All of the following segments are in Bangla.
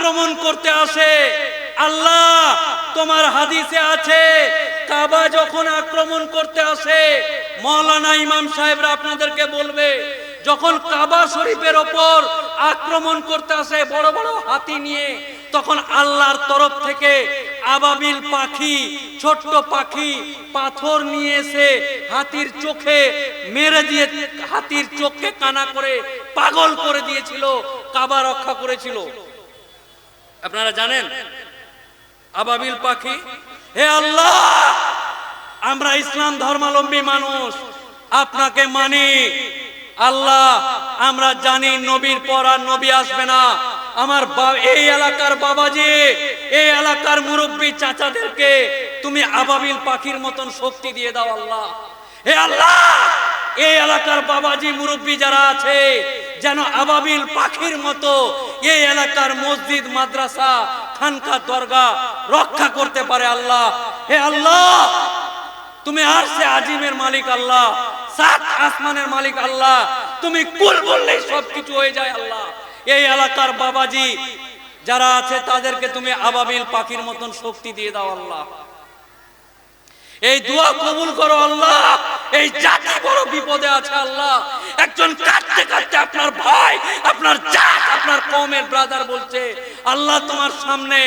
আক্রমণ করতে আসে। আল্লাহ, তোমার হাদিসে আছে, কাবা যখন আক্রমণ করতে আসে, মৌলানা ইমাম সাহেবরা আপনাদেরকে বলবে, যখন কাবা শরীফের ওপর আক্রমণ করতে আসে বড় বড় হাতি নিয়ে, তখন আল্লাহর তরফ থেকে আবাবিল পাখি, ছোট্ট পাখি, পাথর নিয়ে এসে হাতির চোখে মেরে দিয়ে, হাতির চোখকে কানা করে পাগল করে দিয়েছিল, কাবা রক্ষা করেছিল। আপনারা জানেন? আবাবিল পাখি। হে আল্লাহ, আমরা ইসলাম ধর্মাবলম্বী মানুষ। আপনাকে মানি। আল্লাহ, আমরা জানি নবীর পর আর নবী আসবে না। আমার এই এলাকার বাবাজি, এই এলাকার মুরব্বী চাচাদেরকে তুমি আবাবিল পাখির মতন শক্তি দিয়ে দাও, আল্লাহ। হে আল্লাহ, এই এলাকার বাবাজি, মুরব্বী যারা আছে যেন আবাবিল পাখির মতো এই এলাকার মসজিদ, মাদ্রাসা, খানকা দরগা রক্ষা করতে পারে আল্লাহ। হে আল্লাহ, তুমি আর সে আজিমের মালিক আল্লাহ, সাত আসমানের মালিক আল্লাহ, তুমি কুল বললেই সব কিছু হয়ে যায় আল্লাহ। এই এলাকার বাবাজি যারা আছে, তাদেরকে তুমি আবাবিল পাখির মতন শক্তি দিয়ে দাও আল্লাহ। এই দোয়া কবুল করো আল্লাহ। এই জাতি বড় বিপদে আছে আল্লাহ, একজন কাঁদতে কাঁদতে আপনার ভাই, আপনার জাত, আপনার কমের ব্রাদার বলছে, আল্লাহ তোমার সামনে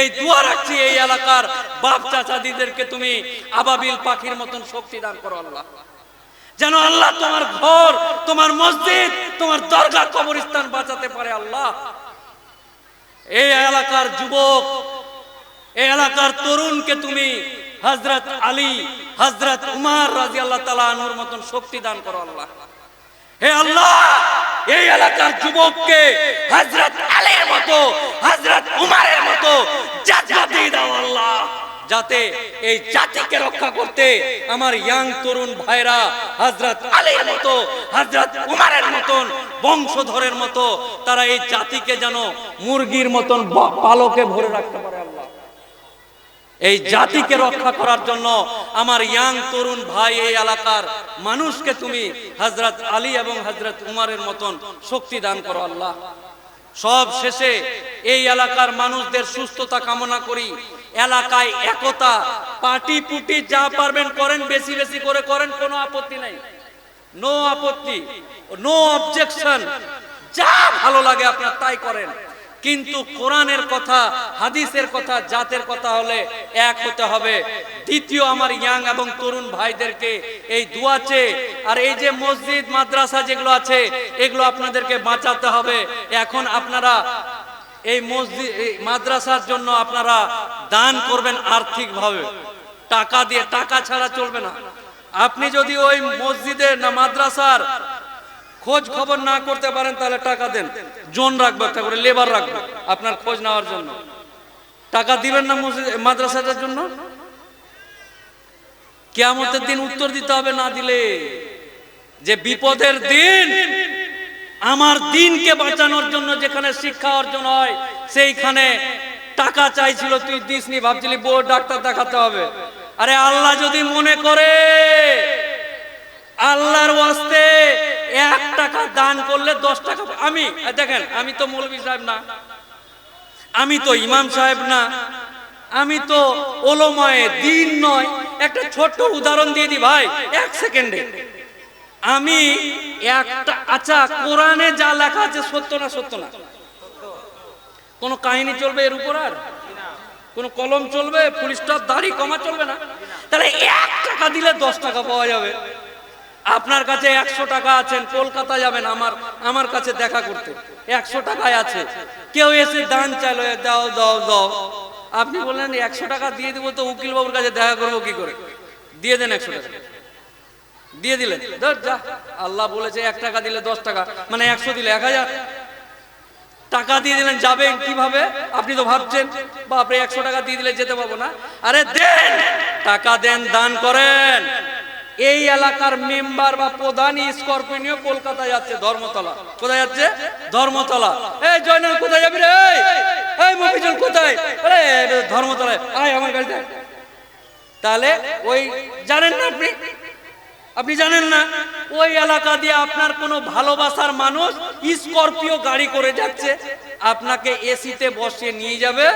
এই দোয়া রাখছি এই এলাকার বাপ চাচাদিদেরকে তুমি আবাবিল পাখির মতন শক্তি দান করো আল্লাহ। যেন আল্লাহ তোমার ঘর, তোমার মসজিদ, তোমার দরগা কবরস্থান বাঁচাতে পারে আল্লাহ। এই এলাকার যুবক, এই এলাকার তরুণকে তুমি হজরত আলী হজরত উমার রাজি আল্লাহ তালা আনুর মতন শক্তি দান করো আল্লাহ। হে আল্লাহ, এই এলাকার যুবককে হজরত আলীর মতো হজরত উমারের মতো জাতি দাও আল্লাহ, যাতে এই জাতিকে রক্ষা করতে আমার ইয়াং তরুণ ভাইরা হজরত আলীর মতো হজরত উমারের মতন বংশধরের মতো, তারা এই জাতিকে যেন মুরগির মতন পালকে ভরে রাখতে পারে আল্লাহ। এই জাতিকে রক্ষা করার জন্য আমার ইয়াং তরুণ ভাই এই এলাকার মানুষকে তুমি হজরত আলী এবং হজরত উমারের মতন শক্তি দান করো আল্লাহ। সব শেষে এই এলাকার মানুষদের সুস্থতা কামনা করি। এলাকায় একতা, পাটি পুটি যা পারবেন করেন, বেশি বেশি করে করেন, কোনো আপত্তি নাই। নো আপত্তি নো অবজেকশন যা ভালো লাগে আপনার তাই করেন। কিন্তু কোরআনের কথা, হাদিসের কথা, জাতের কথা হলে এক হতে হবে। দ্বিতীয় আমার ইয়াং এবং তরুণ ভাইদেরকে এই দুয়াচে আর এই যে মসজিদ, মাদ্রাসা যেগুলো আছে, এগুলো আপনাদেরকে বাঁচাতে হবে। এখন আপনারা এই মসজিদ মাদ্রাসার জন্য আপনারা দান করবেন আর্থিকভাবে। টাকা দিয়ে, টাকা ছাড়া চলবে না। আপনি যদি ওই মসজিদের না মাদ্রাসার খোঁজ খবর না করতে পারেন, তাহলে টাকা দেন। জোন রাখব একটা করে লেবার রাখব আপনার খোঁজ নেওয়ার জন্য। টাকা দিবেন না মাদ্রাসাটার জন্য? কেয়ামতের দিন উত্তর দিতে হবে না দিলে। যে বিপদের দিন, আমার দিনকে বাঁচানোর জন্য যেখানে শিক্ষা অর্জন হয়, সেইখানে টাকা চাইছিল, তুই দিসনি ভাবছিলি বউ ডাক্তার দেখাতে হবে। আরে আল্লাহ যদি মনে করে, আল্লাহর ওয়াস্তে এক টাকা দান করলে দশ টাকা আমি দেখেন, আমি তো মৌলভী সাহেব না। আমি তো ইমাম সাহেব না। আমি তো ওলময়ে দিন নয়। একটা ছোট্ট উদাহরণ দিয়ে দি ভাই, এক সেকেন্ডে। আমি একটা আচ্ছা কোরআনে যা লেখা আছে সত্য না সত্য না? কোন কাহিনী চলবে এর উপর আর? কোন কলম চলবে? স্টপ দাড়ি কমা চলবে না? তাহলে এক টাকা দিলে দশ টাকা পাওয়া যাবে। আপনার কাছে একশো টাকা আছেন, কলকাতা যাবেন আমার আমার কাছে দেখা করতে। একশো টাকায় আছে। কেউ এসে দান চাইলো দাও দাও দাও। আপনি বললেন, একশো টাকা দিয়ে দিব তো উকিল বাবুর কাছে দেখা করব কি করে? দিয়ে দেন একশো টাকা। দিয়ে দিলেন। যা। আল্লাহ বলেছে, এক টাকা দিলে দশ টাকা মানে একশো দিলে এক হাজার। টাকা দিয়ে দিলেন, যাবেন কীভাবে? আপনি তো ভাবছেন, বাপরে, একশো টাকা দিয়ে দিলে যেতে পারব না। আরে দেন! টাকা দেন, দান করেন। এই এলাকার মেম্বার বা প্রধান স্করপিও কলকাতা যাচ্ছে ধর্মতলা। কোথায় যাচ্ছে ধর্মতলা। এই জয়নাল কোথায় যাবি রে? এই, মফিজুল কোথায়? আরে ধর্মতলায়। আয় আমার গাড়িতে তাহলে ওই জানেন না আপনি? আপনি জানেন না? ওই এলাকা দিয়ে আপনার কোনো ভালোবাসার মানুষ স্করপিও গাড়ি করে যাচ্ছে আপনাকে এসিতে বসিয়ে নিয়ে যাবে।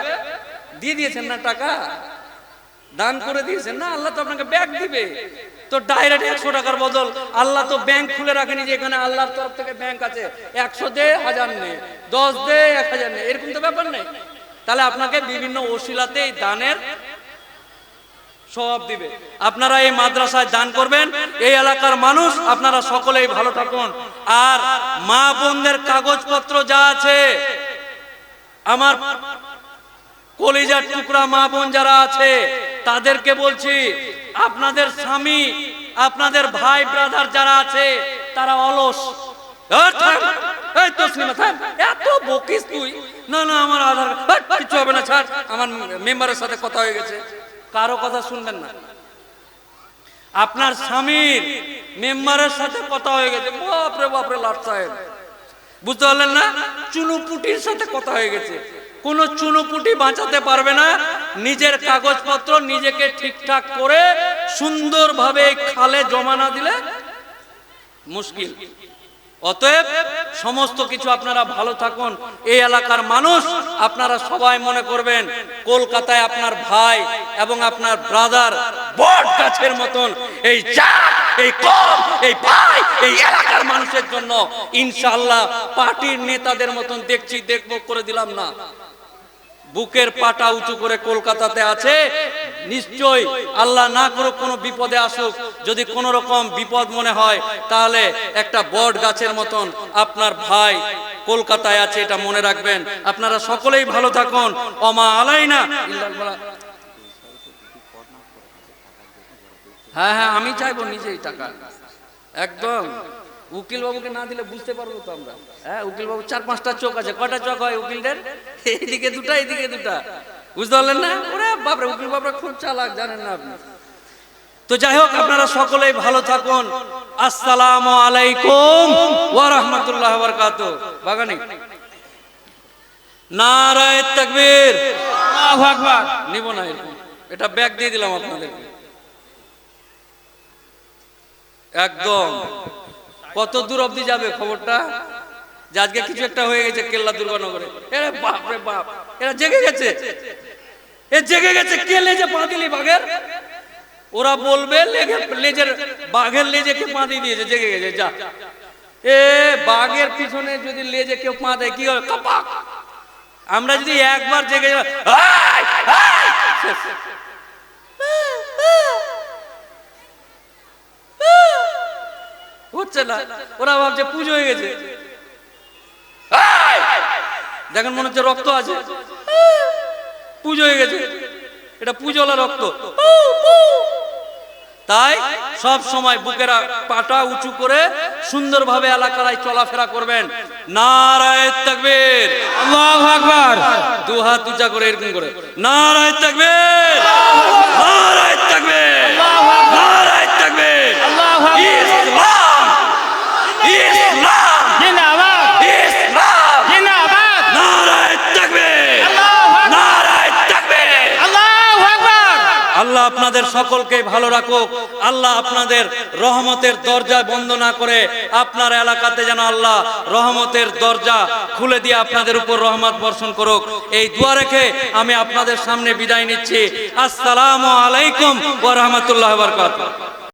দিয়ে দিয়েছেন না টাকা? দান করে দিয়েছেন। না, আল্লাহ তো আপনাকে ব্যাগ দিবে। তো ডাইরেক্ট একশো টাকার বদল। আল্লাহ তো ব্যাংক খুলে রাখেনি যে এখানে আল্লাহর তরফ থেকে ব্যাংক আছে। একশো দে, হাজার নেই দশ দে, এক হাজার নেই এরকম তো ব্যাপার নেই। তাহলে আপনাকে বিভিন্ন ওসিলাতে এই দানের সবাব দিবে। আপনারা এই মাদ্রাসায় দান করবেন। এই এলাকার মানুষ, আপনারা সকলেই ভালো থাকুন। আর মা বোনদের কাগজপত্র যা আছে, আমার কলিজার টুকরা মা বোন যারা আছে তাদেরকে বলছি, আপনাদের স্বামী, আপনাদের ভাই ব্রাদার যারা আছে, তারা অলস। এত না না, আমার আধার হবে না আমার মেম্বারের সাথে কথা হয়ে গেছে। কারও কথা শুনবেন না। আপনার স্বামীর মেম্বারের সাথে কথা হয়ে গেছে। বাপরে বাপরে, লাট সাহেব। বুঝতে পারলেন না? চুনুপুটির সাথে কথা হয়ে গেছে। কোন চুনুপুটি বাঁচাতে পারবে না। নিজের কাগজপত্র নিজেকে ঠিকঠাক করে সুন্দরভাবে খালে জমা না দিলে মুশকিল। অতএব সমস্ত কিছু আপনারা ভালো থাকুন। এই এলাকার মানুষ আপনারা সবাই মনে করবেন কলকাতায় আপনার ভাই এবং আপনার ব্রাদার বট গাছের মতন। এই এই এই ভাই, এই এলাকার মানুষের জন্য ইনশাল্লাহ পার্টির নেতাদের মতন দেখছি দেখব করে দিলাম না। বুকের পাটা উঁচু করে কলকাতাতে আছে নিশ্চয় আল্লাহ না করুক কোনো বিপদে আসুক। যদি কোন রকম বিপদ মনে হয়, তাহলে একটা বট গাছের মতন আপনার ভাই কলকাতায় আছে, এটা মনে রাখবেন। আপনারা সকলেই ভালো থাকুন। অমা ইল্লাল বালা। হ্যাঁ হ্যাঁ আমি চাইব নিজেই টাকা। একদম। উকিল বাবুকে না দিলে বুঝতে পারব তো আমরা। হ্যাঁ উকিল বাবু চার পাঁচটা চোখ আছে। কয়টা চোখ হয় উকিলদের? এইদিকে দুটা এইদিকে দুটা। বুঝতে পারলেন না? ওরে বাপরে উকিল বাবরা খুব চালাক জানেন না আপনি। তো যাই হোক আপনারা সকলেই ভালো থাকুন। আসসালাম আলাইকুম ওয়া রাহমাতুল্লাহি ওয়া বারাকাতুহু। বাগানি। নারায়ে তাকবীর। আল্লাহু আকবার। নিব না এরকম। এটা ব্যাগ দিয়ে দিলাম আপনাদেরকে। একদম। কত দূর অবধি যাবে খবরটা? যে আজকে কিছু একটা হয়ে গেছে কেল্লা দুর্গানগরে এরে বাপ রে বাপ, এরা জেগে গেছে। এ জেগে গেছে কে লেজে পা দিলি বাঘের? ওরা বলবে লেগে, লেজের, বাঘের লেজে কে পা দিয়ে দিয়েছে, জেগে গেছে, যা। এ বাঘের পিছনে যদি লেজে কেউ পা দেয়, কি হবে? কাপাক। আমরা যদি একবার জেগে! শেষ। হচ্ছে না। ওরা ভাবছে পুজো হয়ে গেছে। দেখেন মনে হচ্ছে রক্ত আছে। পুজো হয়ে গেছে। এটা পুজোলা রক্ত। তাই সব সময় বুকেরা পাটা উঁচু করে সুন্দরভাবে এলাকায় চলাফেরা করবেন। নারায় তাকবীর। আল্লাহু আকবার। দু হাত উঁচা করে এরকম করে। নারায় তাকবীর। নারায় তাকবীর নারায় তাকবীর আল্লাহু আকবার। ইসলাম ইসলাম জিন্দাবাদ ইসলাম জিন্দাবাদ নারায় তাকবীর আল্লাহু আকবার নারায় তাকবীর আল্লাহু আকবার আল্লাহ আপনাদের সকলকে ভালো রাখুক। আল্লাহ আপনাদের রহমতের দরজা বন্ধ না করে আপনার এলাকাতে যেন আল্লাহ রহমতের দরজা খুলে দিয়ে আপনাদের উপর রহমত বর্ষণ করুক। এই দোয়া রেখে আমি আপনাদের সামনে বিদায় নিচ্ছি। আসসালামু আলাইকুম ওয়া রাহমাতুল্লাহি ওয়া